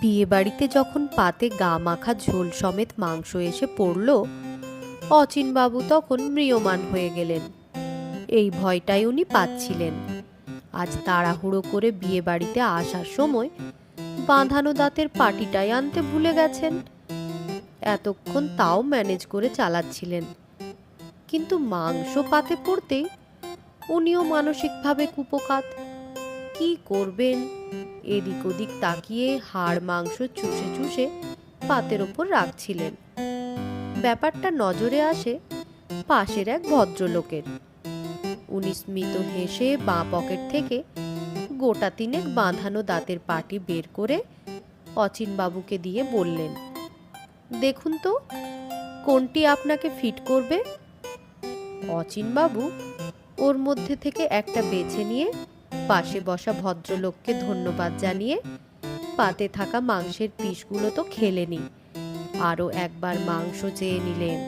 বিয়ে বাড়িতে যখন পাতে গা মাখা ঝোল সমেত মাংস এসে পড়ল, অচিনবাবু তখন ম্রিয়মান হয়ে গেলেন। এই ভয়টাই উনি পাচ্ছিলেন। আজ তাড়াহুড়ো করে বিয়ে বাড়িতে আসার সময় বাঁধানো দাঁতের পাটিটাই আনতে ভুলে গেছেন। এতক্ষণ তাও ম্যানেজ করে চালাচ্ছিলেন। কিন্তু মাংস পাতে পড়তেই উনিও মানসিকভাবে কুপোকাত। কি করবেন? এদিক ওদিক তাকিয়ে হাড় মাংস চুষে চুষে পাতের ওপর রাখছিলেন। ব্যাপারটা নজরে আসে পাশের এক ভদ্রলোকের। উনি স্মিত হেসে বাঁ পকেট থেকে গোটা তিনেক বাঁধানো দাঁতের পাটি বের করে অচিনবাবুকে দিয়ে বললেন, দেখুন তো, কোনটি আপনাকে ফিট করবে? অচিনবাবু ওর মধ্যে থেকে একটা বেছে নিয়ে পাশে বসা ভদ্রলোককে ধন্যবাদ জানিয়ে পাতে থাকা মাংসের পিসগুলো তো খেলেনি। আরও একবার মাংস চেয়ে নিলেন।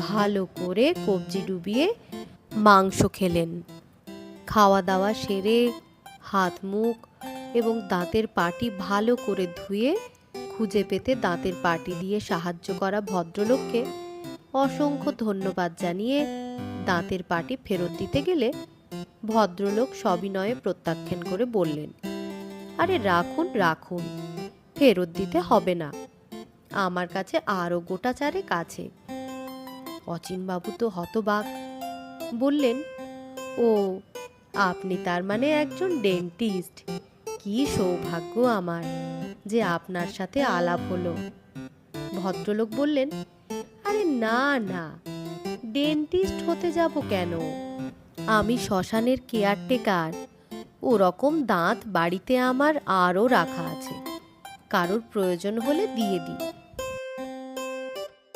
ভালো করে কবজি ডুবিয়ে মাংস খেলেন। খাওয়া দাওয়া সেরে হাত, মুখ এবং দাঁতের পাটি ভালো করে ধুয়ে খুঁজে পেতে দাঁতের পাটি দিয়ে সাহায্য করা ভদ্রলোককে অসংখ্য ধন্যবাদ জানিয়ে দাঁতের পাটি ফেরত দিতে গেলে ভদ্রলোক সবিনয়ে প্রত্যাখ্যান করে বললেন, আরে রাখুন রাখুন, ফেরত দিতে হবে না। আমার কাছে আরও গোটা চারেক আছে। অচিনবাবু তো হতবাক। বললেন, ও, আপনি তার মানে একজন ডেন্টিস্ট। কি সৌভাগ্য আমার যে আপনার সাথে আলাপ হলো। ভদ্রলোক বললেন, আরে না না, ডেন্টিস্ট হতে যাব কেন? আমি শ্মশানের কেয়ারটেকার। ওরকম দাঁত বাড়িতে আমার আরও রাখা আছে। কারোর প্রয়োজন হলে দিয়ে দিই।